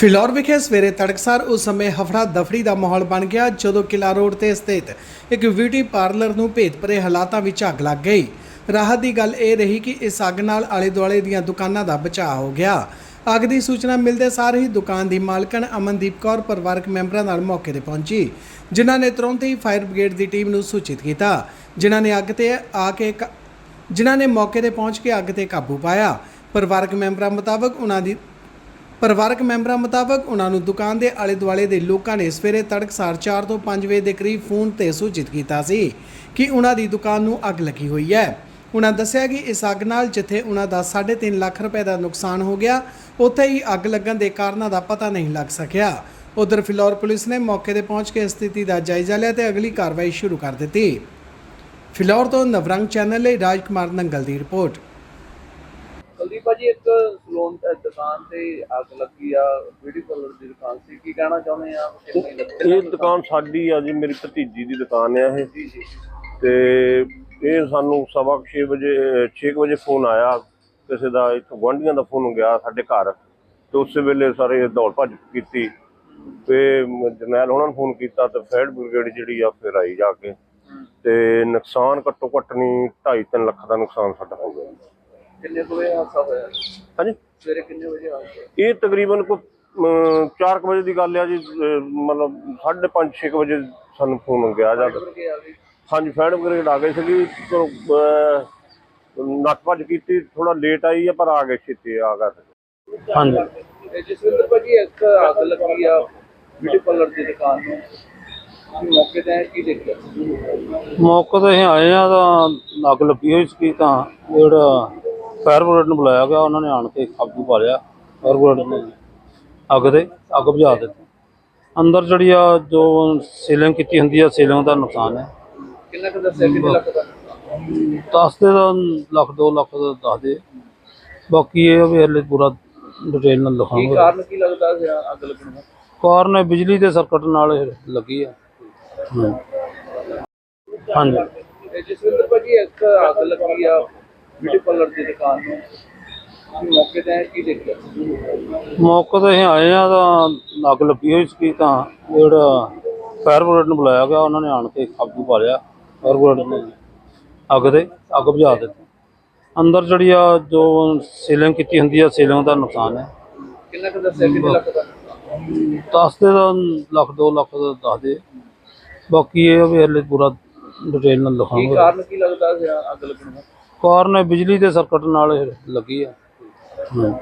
ਫਿਲੌਰ ਵਿਖੇ ਸਵੇਰੇ ਤੜਕਸਾਰ ਉਸ ਸਮੇਂ ਹਫੜਾ ਦਫੜੀ ਦਾ ਮਾਹੌਲ ਬਣ ਗਿਆ, ਜਦੋਂ ਕਿਲਾ ਰੋਡ ਤੇ ਸਥਿਤ ਇੱਕ ਬਿਊਟੀ ਪਾਰਲਰ ਨੂੰ ਭੇਤਪਰੇ ਹਾਲਾਤਾਂ ਵਿੱਚ ਅੱਗ ਲੱਗ ਗਈ। ਰਾਹਤ ਦੀ ਗੱਲ ਇਹ ਰਹੀ ਕਿ ਇਸ ਅੱਗ ਨਾਲ ਆਲੇ ਦੁਆਲੇ ਦੀਆਂ ਦੁਕਾਨਾਂ ਦਾ ਬਚਾਅ ਹੋ ਗਿਆ। ਅੱਗ ਦੀ ਸੂਚਨਾ ਮਿਲਦੇ ਸਾਰ ਹੀ ਦੁਕਾਨ ਦੀ ਮਾਲਕਣ ਅਮਨਦੀਪ ਕੌਰ ਪਰਿਵਾਰਕ ਮੈਂਬਰਾਂ ਨਾਲ ਮੌਕੇ ਤੇ ਪਹੁੰਚੀ, ਜਿਨ੍ਹਾਂ ਨੇ ਤੁਰੰਤ ਹੀ ਫਾਇਰ ਬ੍ਰਿਗੇਡ ਦੀ ਟੀਮ ਨੂੰ ਸੂਚਿਤ ਕੀਤਾ, ਜਿਨ੍ਹਾਂ ਨੇ ਅੱਗ ਤੇ ਆ ਕੇ ਕ- ਜਿਨ੍ਹਾਂ ਨੇ ਮੌਕੇ ਤੇ ਪਹੁੰਚ ਕੇ ਅੱਗ ਤੇ ਕਾਬੂ ਪਾਇਆ। ਪਰਿਵਾਰਕ ਮੈਂਬਰਾਂ ਮੁਤਾਬਕ ਉਹਨਾਂ ਦੀ ਪਰਿਵਾਰਕ ਮੈਂਬਰਾਂ ਮੁਤਾਬਕ ਉਹਨਾਂ ਨੂੰ ਦੁਕਾਨ ਦੇ ਆਲੇ ਦੁਆਲੇ ਦੇ ਲੋਕਾਂ ਨੇ ਸਵੇਰੇ ਤੜਕਸਾਰ 4 ਤੋਂ 5 ਵਜੇ ਦੇ ਕਰੀਬ ਫੋਨ ਤੇ ਸੂਚਿਤ ਕੀਤਾ ਸੀ ਕਿ ਉਹਨਾਂ ਦੀ ਦੁਕਾਨ ਨੂੰ ਅੱਗ ਲੱਗੀ ਹੋਈ ਹੈ। ਉਹਨਾਂ ਦੱਸਿਆ ਕਿ ਇਸ ਅੱਗ ਨਾਲ ਜਿੱਥੇ ਉਹਨਾਂ ਦਾ 3.5 ਲੱਖ ਰੁਪਏ ਦਾ ਨੁਕਸਾਨ ਹੋ ਗਿਆ, ਉੱਥੇ ਹੀ ਅੱਗ ਲੱਗਣ ਦੇ ਕਾਰਨਾਂ ਦਾ ਪਤਾ ਨਹੀਂ ਲੱਗ ਸਕਿਆ। ਉਧਰ ਫਿਲੌਰ ਪੁਲਿਸ ਨੇ ਮੌਕੇ ਤੇ ਪਹੁੰਚ ਕੇ ਸਥਿਤੀ ਦਾ ਜਾਇਜ਼ਾ ਲਿਆ ਤੇ ਅਗਲੀ ਕਾਰਵਾਈ ਸ਼ੁਰੂ ਕਰ ਦਿੱਤੀ। ਫਿਲੌਰ ਤੋਂ ਨਵਰੰਗ ਚੈਨਲ ਲਈ ਰਾਜਕੁਮਾਰ ਨੰਗਲ ਦੀ ਰਿਪੋਰਟ। ਕੁਲਦੀਪ ਭਾਜੀ ਇੱਕ ਸਲੂਨ ਦੁਕਾਨ ਤੇ ਅੱਗ ਲੱਗੀ ਆ ਬਿਊਟੀ ਪਾਰਲਰ ਦੀ ਦੁਕਾਨ ਸੀ ਕੀ ਕਹਿਣਾ ਚਾਹੁੰਦੇ ਆ? ਇਹ ਦੁਕਾਨ ਸਾਡੀ ਆ ਜੀ ਮੇਰੀ ਭਤੀਜੀ ਦੀ ਦੁਕਾਨ ਆ ਇਹ। ਜੀ ਜੀ ਤੇ ਇਹ ਸਾਨੂੰ ਸਵਾ 6 ਵਜੇ 6 ਵਜੇ ਫੋਨ ਆਇਆ। ਕਿਸੇ ਦਾ ਇੱਥੋਂ ਗੁਆਂਢੀਆਂ ਦਾ ਫੋਨ ਗਿਆ ਸਾਡੇ ਘਰ। ਤੇ ਉਸੇ ਵੇਲੇ ਸਾਰੇ ਦੌੜ ਭੱਜ ਕੀਤੀ। ਤੇ ਜਰਨੈਲ ਉਹਨਾਂ ਨੂੰ ਫੋਨ ਕੀਤਾ ਤੇ ਫਾਇਰ ਬ੍ਰਿਗੇਡ ਜਿਹੜੀ ਆ ਫਿਰ ਆਈ ਜਾ ਕੇ। ਤੇ ਨੁਕਸਾਨ ਘੱਟੋ ਘੱਟ ਨਹੀਂ 2.5 ਲੱਖ ਦਾ ਨੁਕਸਾਨ ਸਾਡਾ ਕਿੰਨੇ ਕੁ ਵਜੇ ਹਾਦਸਾ ਹੋਇਆ? ਹਾਂਜੀ। ਸਵੇਰੇ ਕਿੰਨੇ ਵਜੇ ਆ ਇਹ ਤਕਰੀਬਨ ਕੋ 4 ਵਜੇ ਦੀ ਗੱਲ ਆ ਜੀ ਅਹ ਮਤਲਬ 5:30 6 ਵਜੇ ਸਾਨੂੰ ਫੋਨ ਗਿਆ ਜਦ। ਕੇ ਆ ਗਈ। ਹਾਂਜੀ ਬ੍ਰਿਗੇਡ ਆ ਗਈ ਸੀਗੀ ਤੋਂ, ਅਹ, ਨੱਠ ਭੱਜ ਕੀਤੀ ਥੋੜਾ ਲੇਟ ਆਈ ਹੈ ਪਰ ਆ ਗਏ ਛੇਤੀ ਆ ਗਏ। ਹਾਂਜੀ। ਤੇ ਜਸਵਿੰਦਰ ਭਾਜੀ ਇੱਕ ਅੱਗ ਲੱਗੀ ਆ ਬਿਊਟੀ ਪਾਰਲਰ ਦੀ ਦੁਕਾਨ ਨੂੰ। ਤੁਸੀਂ ਮੌਕੇ ਤੇ ਕੀ ਦੇਖਿਆ? ਮੌਕੇ ਤੇ ਅਸੀਂ ਆਏ ਆ ਤਾਂ ਅੱਗ ਲੱਗੀ ਹੋਈ ਸੀ ਤਾਂ ਜਿਹੜਾ ਫਾਇਰ ਬ੍ਰਿਗੇਡ ਨੂੰ ਬੁਲਾਇਆ ਗਿਆ ਉਹਨਾਂ ਨੇ ਆਣ ਕੇ ਕਾਬੂ ਪਾ ਲਿਆ ਫਾਇਰ ਬ੍ਰਿਗੇਡ ਨੇ ਅੱਗ ਦੇ ਅੱਗ ਬੁਝਾ ਦਿੱਤੀ। ਅੰਦਰ ਜਿਹੜੀ ਆ ਜੋ ਸੀਲਿੰਗ ਕੀਤੀ ਹੁੰਦੀ ਆ ਸੀਲਿੰਗ ਦਾ ਨੁਕਸਾਨ ਹੈ। ਕਿੰਨਾ ਕੁ ਦੱਸਿਆ ਕਿੰਨੇ ਲੱਖ ਦਾ? ਦੱਸਦੇ ਤਾਂ ਲੱਖ 2 ਲੱਖ ਦਾ ਦੱਸਦੇ ਬਾਕੀ ਇਹ ਵੀ ਹਲੇ ਪੂਰਾ ਡਿਟੇਲ ਨਾਲ ਕੀ ਲਿਖਾਂਗੇ। ਕਾਰਨ ਕੀ ਲੱਗਦਾ ਸੀ ਅੱਗ ਲੱਗਣ ਦਾ? ਕਾਰਨ ਹੈ ਬਿਜਲੀ ਦੇ ਸਰਕਟ ਨਾਲ ਲੱਗੀ ਆ। ਹਾਂਜੀ। ਜਸਵਿੰਦਰ ਭਾਜੀ ਇੱਕ ਅੱਗ ਲੱਗੀ ਆ ਬਿਊਟੀ ਪਾਰਲਰ ਦੀ ਦੁਕਾਨ ਨੂੰ ਤੁਸੀਂ ਮੌਕੇ ਤੇ ਕੀ ਦੇਖਿਆ? ਮੌਕੇ ਤੇ ਅਸੀਂ ਆਏ ਆ ਤਾਂ ਅੱਗ ਲੱਗੀ ਹੋਈ ਸੀ ਤਾਂ ਜਿਹੜਾ ਫਾਇਰ ਬ੍ਰਿਗੇਡ ਨੂੰ ਬੁਲਾਇਆ ਗਿਆ ਉਹਨਾਂ ਨੇ ਆਣ ਕੇ ਕਾਬੂ ਪਾ ਲਿਆ ਫਾਇਰ ਬ੍ਰਿਗੇਡ ਨੇ। ਅੱਗ ਦੇ ਅੱਗ ਬੁਝਾ ਦਿੱਤੀ। ਅੰਦਰ ਜਿਹੜੀ ਆ ਜੋ ਸੀਲਿੰਗ ਕੀਤੀ ਹੁੰਦੀ ਆ ਸੀਲਿੰਗ ਦਾ ਨੁਕਸਾਨ ਹੈ। ਕਿੰਨਾ ਕੁ ਦੱਸਿਆ ਕਿੰਨੇ ਲੱਖ ਦਾ? ਦੱਸਦੇ ਤਾਂ ਲੱਖ 2 ਲੱਖ ਦਾ ਦੱਸਦੇ ਬਾਕੀ ਇਹ ਵੀ ਹਲੇ ਪੂਰਾ ਡਿਟੇਲ ਨਾਲ ਕੀ ਲਿਖਾਂਗੇ। ਕਾਰਨ ਕੀ ਲੱਗਦਾ ਅੱਗ ਲੱਗਣ ਦਾ? ਕਾਰਨ ਹੈ ਬਿਜਲੀ ਦੇ ਸਰਕਟ ਨਾਲ ਇਹ ਲੱਗੀ ਆ ਹਮ।